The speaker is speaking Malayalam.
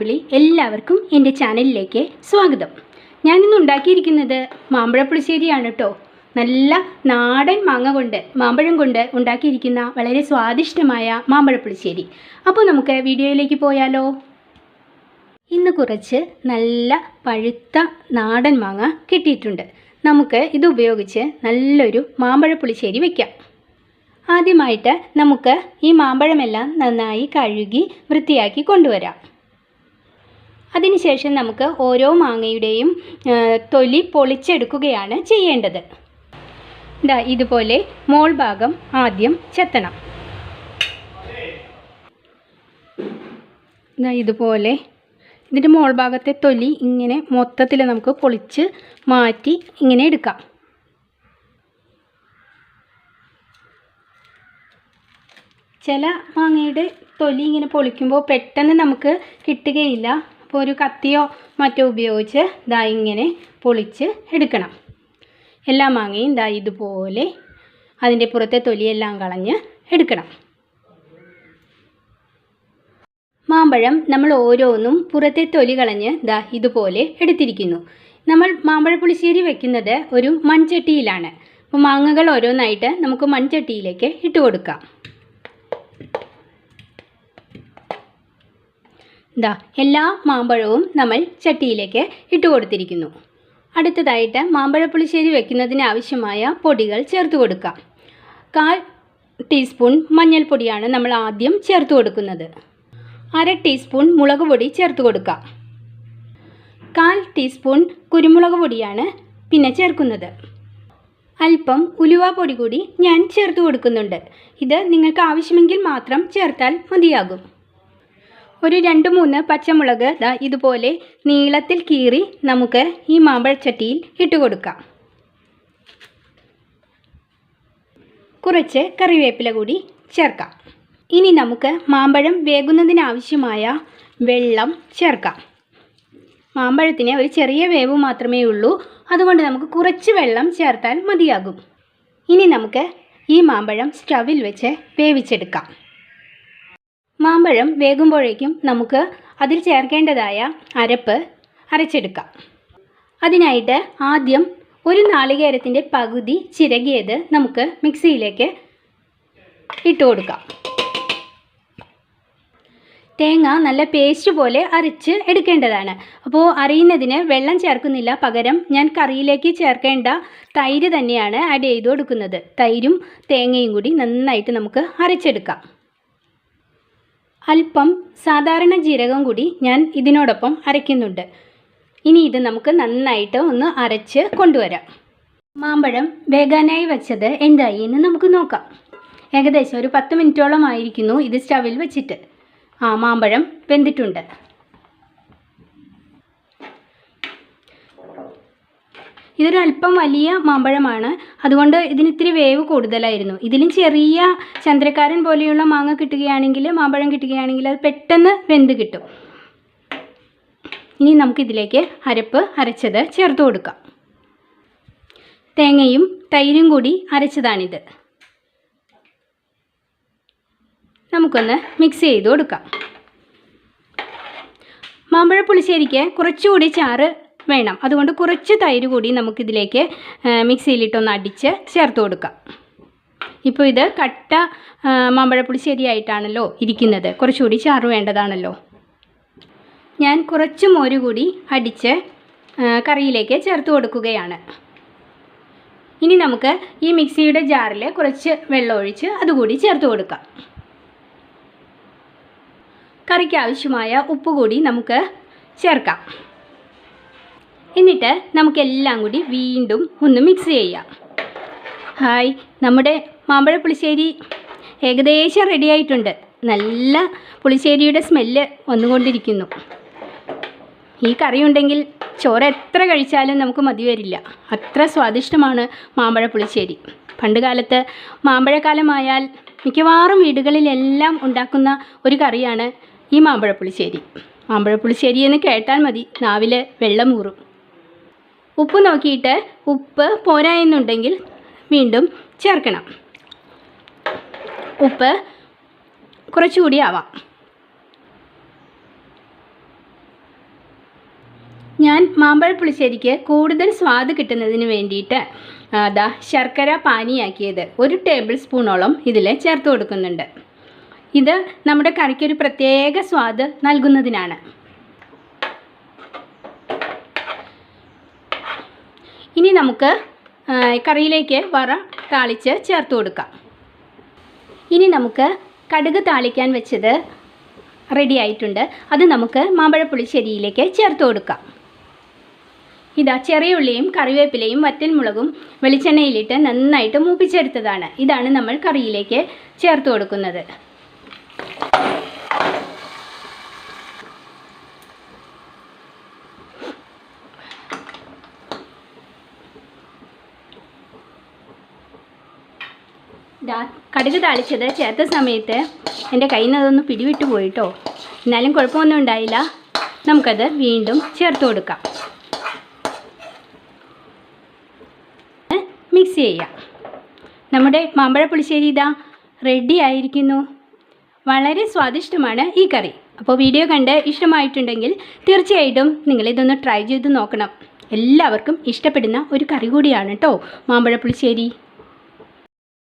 അമ്പിളി എല്ലാവർക്കും എന്റെ ചാനലിലേക്ക് സ്വാഗതം. ഞാനിന്ന് ഉണ്ടാക്കിയിരിക്കുന്നത് മാമ്പഴ പുളിശ്ശേരിയാണ് കേട്ടോ. നല്ല നാടൻ മാങ്ങ കൊണ്ട് മാമ്പഴം കൊണ്ട് ഉണ്ടാക്കിയിരിക്കുന്ന വളരെ സ്വാദിഷ്ടമായ മാമ്പഴ പുളിശ്ശേരി. അപ്പോൾ നമുക്ക് വീഡിയോയിലേക്ക് പോയാലോ? ഇന്ന് കുറച്ച് നല്ല പഴുത്ത നാടൻ മാങ്ങ കിട്ടിയിട്ടുണ്ട്. നമുക്ക് ഇത് ഉപയോഗിച്ച് നല്ലൊരു മാമ്പഴ പുളിശ്ശേരി വയ്ക്കാം ആദ്യമായിട്ട് നമുക്ക് ഈ മാമ്പഴമെല്ലാം നന്നായി കഴുകി വൃത്തിയാക്കി കൊണ്ടുവരാം. അതിനുശേഷം നമുക്ക് ഓരോ മാങ്ങയുടെയും തൊലി പൊളിച്ചെടുക്കുകയാണ് ചെയ്യേണ്ടത്. ഇതാ ഇതുപോലെ മോൾ ഭാഗം ആദ്യം ചെത്തണം. ഇതാ ഇതുപോലെ. ഇതിന്റെ മോൾ ഭാഗത്തെ തൊലി ഇങ്ങനെ മൊത്തത്തിൽ നമുക്ക് പൊളിച്ച് മാറ്റി ഇങ്ങനെ എടുക്കാം. ചില മാങ്ങയുടെ തൊലി ഇങ്ങനെ പൊളിക്കുമ്പോൾ പെട്ടെന്ന് നമുക്ക് കിട്ടുകയില്ല. അപ്പോൾ ഒരു കത്തിയോ മറ്റോ ഉപയോഗിച്ച് ദാ ഇങ്ങനെ പൊളിച്ച് എടുക്കണം. എല്ലാ മാങ്ങയും ദാ ഇതുപോലെ അതിന്റെ പുറത്തെ തൊലിയെല്ലാം കളഞ്ഞ് എടുക്കണം. മാമ്പഴം നമ്മൾ ഓരോന്നും പുറത്തെ തൊലി കളഞ്ഞ് ദാ ഇതുപോലെ എടുത്തിരിക്കുന്നു. നമ്മൾ മാമ്പഴ പുളിശ്ശേരി വെക്കുന്നത് ഒരു മൺചട്ടിയിലാണ്. അപ്പോൾ മാങ്ങകൾ ഓരോന്നായിട്ട് നമുക്ക് മൺചട്ടിയിലേക്ക് ഇട്ട് കൊടുക്കാം. ഇതാ എല്ലാ മാമ്പഴവും നമ്മൾ ചട്ടിയിലേക്ക് ഇട്ട് കൊടുത്തിരിക്കുന്നു അടുത്തതായിട്ട് മാമ്പഴ പുളിശ്ശേരി വെക്കുന്നതിന് ആവശ്യമായ പൊടികൾ ചേർത്ത് കൊടുക്കാം. കാൽ ടീസ്പൂൺ മഞ്ഞൾപ്പൊടിയാണ് നമ്മൾ ആദ്യം ചേർത്ത് കൊടുക്കുന്നത്. അര ടീസ്പൂൺ മുളക് പൊടി ചേർത്ത് കൊടുക്കാം. കാൽ ടീസ്പൂൺ കുരുമുളക് പൊടിയാണ് പിന്നെ ചേർക്കുന്നത്. അല്പം ഉലുവ പൊടി കൂടി ഞാൻ ചേർത്ത് കൊടുക്കുന്നുണ്ട്. ഇത് നിങ്ങൾക്ക് ആവശ്യമെങ്കിൽ മാത്രം ചേർത്താൽ മതിയാകും. ഒരു രണ്ട് മൂന്ന് പച്ചമുളക് ദാ ഇതുപോലെ നീളത്തിൽ കീറി നമുക്ക് ഈ മാമ്പഴച്ചട്ടിയിൽ ഇട്ട് കൊടുക്കാം. കുറച്ച് കറിവേപ്പില കൂടി ചേർക്കാം. ഇനി നമുക്ക് മാമ്പഴം വേകുന്നതിനാവശ്യമായ വെള്ളം ചേർക്കാം. മാമ്പഴത്തിന് ഒരു ചെറിയ വേവ് മാത്രമേ ഉള്ളൂ. അതുകൊണ്ട് നമുക്ക് കുറച്ച് വെള്ളം ചേർത്താൽ മതിയാകും. ഇനി നമുക്ക് ഈ മാമ്പഴം സ്റ്റവിൽ വെച്ച് വേവിച്ചെടുക്കാം. മാമ്പഴം വേകുമ്പോഴേക്കും നമുക്ക് അതിൽ ചേർക്കേണ്ടതായ അരപ്പ് അരച്ചെടുക്കാം. അതിനായിട്ട് ആദ്യം ഒരു നാളികേരത്തിന്റെ പകുതി ചിരകിയത് നമുക്ക് മിക്സിയിലേക്ക് ഇട്ട് കൊടുക്കാം. തേങ്ങ നല്ല പേസ്റ്റ് പോലെ അരച്ച് എടുക്കേണ്ടതാണ്. അപ്പോൾ അറിയുന്നതിന് വെള്ളം ചേർക്കുന്നില്ല. പകരം ഞാൻ കറിയിലേക്ക് ചേർക്കേണ്ട തൈര് തന്നെയാണ് ആഡ് ചെയ്ത് കൊടുക്കുന്നത്. തൈരും തേങ്ങയും കൂടി നന്നായിട്ട് നമുക്ക് അരച്ചെടുക്കാം. അല്പം സാധാരണ ജീരകം കൂടി ഞാൻ ഇതിനോടൊപ്പം അരയ്ക്കുന്നുണ്ട്. ഇനി ഇത് നമുക്ക് നന്നായിട്ട് ഒന്ന് അരച്ച് കൊണ്ടുവരാം. മാമ്പഴം വേഗാനായി വെച്ചത് എന്തായി എന്ന് നമുക്ക് നോക്കാം. ഏകദേശം ഒരു പത്ത് മിനിറ്റോളം ആയിരിക്കുന്നു ഇത് സ്റ്റവിൽ വെച്ചിട്ട്. ആ മാമ്പഴം വെന്തിട്ടുണ്ട്. ഇതൊരു അല്പം വലിയ മാമ്പഴമാണ്. അതുകൊണ്ട് ഇതിന് ഇത്തിരി വേവ് കൂടുതലായിരുന്നു. ഇതിലും ചെറിയ ചന്ദ്രക്കാരൻ പോലെയുള്ള മാങ്ങ കിട്ടുകയാണെങ്കിൽ മാമ്പഴം കിട്ടുകയാണെങ്കിൽ അത് പെട്ടെന്ന് വെന്ത് കിട്ടും. ഇനി നമുക്കിതിലേക്ക് അരപ്പ് അരച്ചത് ചേർത്ത് കൊടുക്കാം. തേങ്ങയും തൈരും കൂടി അരച്ചതാണിത്. നമുക്കൊന്ന് മിക്സ് ചെയ്ത് കൊടുക്കാം. മാമ്പഴ പുളിശ്ശേരിക്ക് കുറച്ചുകൂടി ചാറ് വേണം. അതുകൊണ്ട് കുറച്ച് തൈര് കൂടി നമുക്കിതിലേക്ക് മിക്സിയിലിട്ടൊന്ന് അടിച്ച് ചേർത്ത് കൊടുക്കാം. ഇപ്പോൾ ഇത് കട്ട മാമ്പഴപ്പൊടി ശരിയായിട്ടാണല്ലോ ഇരിക്കുന്നത്. കുറച്ചുകൂടി ചാറ് വേണ്ടതാണല്ലോ. ഞാൻ കുറച്ച് മോര് കൂടി അടിച്ച് കറിയിലേക്ക് ചേർത്ത് കൊടുക്കുകയാണ്. ഇനി നമുക്ക് ഈ മിക്സിയുടെ ജാറിൽ കുറച്ച് വെള്ളം ഒഴിച്ച് അതുകൂടി ചേർത്ത് കൊടുക്കാം. കറിക്ക് ആവശ്യമായ ഉപ്പ് കൂടി നമുക്ക് ചേർക്കാം. എന്നിട്ട് നമുക്കെല്ലാം കൂടി വീണ്ടും ഒന്ന് മിക്സ് ചെയ്യാം. ഹായ് നമ്മുടെ മാമ്പഴ പുളിശ്ശേരി ഏകദേശം റെഡി ആയിട്ടുണ്ട്. നല്ല പുളിശ്ശേരിയുടെ സ്മെല്ല് വന്നുകൊണ്ടിരിക്കുന്നു. ഈ കറി ഉണ്ടെങ്കിൽ ചോറ് എത്ര കഴിച്ചാലും നമുക്ക് മതി വരില്ല. അത്ര സ്വാദിഷ്ടമാണ് മാമ്പഴ പുളിശ്ശേരി. പണ്ട് കാലത്ത് മാമ്പഴക്കാലമായാൽ മിക്കവാറും വീടുകളിലെല്ലാം ഉണ്ടാക്കുന്ന ഒരു കറിയാണ് ഈ മാമ്പഴ പുളിശ്ശേരി. മാമ്പഴ പുളിശ്ശേരി എന്ന് കേട്ടാൽ മതി നാവിൽ വെള്ളമൂറും ഉപ്പ് നോക്കിയിട്ട് ഉപ്പ് പോരാ എന്നുണ്ടെങ്കിൽ വീണ്ടും ചേർക്കണം. ഉപ്പ് കുറച്ചുകൂടി ആവാം. ഞാൻ മാമ്പഴ പുളിശ്ശേരിക്ക് കൂടുതൽ സ്വാദ് കിട്ടുന്നതിന് വേണ്ടിയിട്ട് അതാ ശർക്കര പാനിയാക്കിയത് ഒരു ടേബിൾ സ്പൂണോളം ഇതിൽ ചേർത്ത് കൊടുക്കുന്നുണ്ട്. ഇത് നമ്മുടെ കറിക്കൊരു പ്രത്യേക സ്വാദ് നൽകുന്നതിനാണ്. ഇനി നമുക്ക് കറിയിലേക്ക് വറ താളിച്ച് ചേർത്ത് കൊടുക്കാം. ഇനി നമുക്ക് കടുക് താളിക്കാൻ വെച്ചത് റെഡി ആയിട്ടുണ്ട്. അത് നമുക്ക് മാമ്പഴ പുളിശ്ശേരിയിലേക്ക് ചേർത്ത് കൊടുക്കാം. ഇതാ ചെറിയ ഉള്ളിയും കറിവേപ്പിലയും വറ്റൽമുളകും വെളിച്ചെണ്ണയിലിട്ട് നന്നായിട്ട് മൂപ്പിച്ചെടുത്തതാണ്. ഇതാണ് നമ്മൾ കറിയിലേക്ക് ചേർത്ത് കൊടുക്കുന്നത്. കടുക് താളിച്ചത് ചേർത്ത സമയത്ത് എന്റെ കയ്യിൽ നിന്ന് അതൊന്ന് പിടിവിട്ട് പോയിട്ടോ. എന്നാലും കുഴപ്പമൊന്നും ഉണ്ടായില്ല. നമുക്കത് വീണ്ടും ചേർത്ത് കൊടുക്കാം. മിക്സ് ചെയ്യാം. നമ്മുടെ മാമ്പഴ പുളിശ്ശേരി ഇതാ റെഡി ആയിരിക്കുന്നു. വളരെ സ്വാദിഷ്ടമാണ് ഈ കറി. അപ്പോൾ വീഡിയോ കണ്ട് ഇഷ്ടമായിട്ടുണ്ടെങ്കിൽ തീർച്ചയായിട്ടും നിങ്ങളിതൊന്ന് ട്രൈ ചെയ്ത് നോക്കണം. എല്ലാവർക്കും ഇഷ്ടപ്പെടുന്ന ഒരു കറി കൂടിയാണ് കേട്ടോ മാമ്പഴ പുളിശ്ശേരി.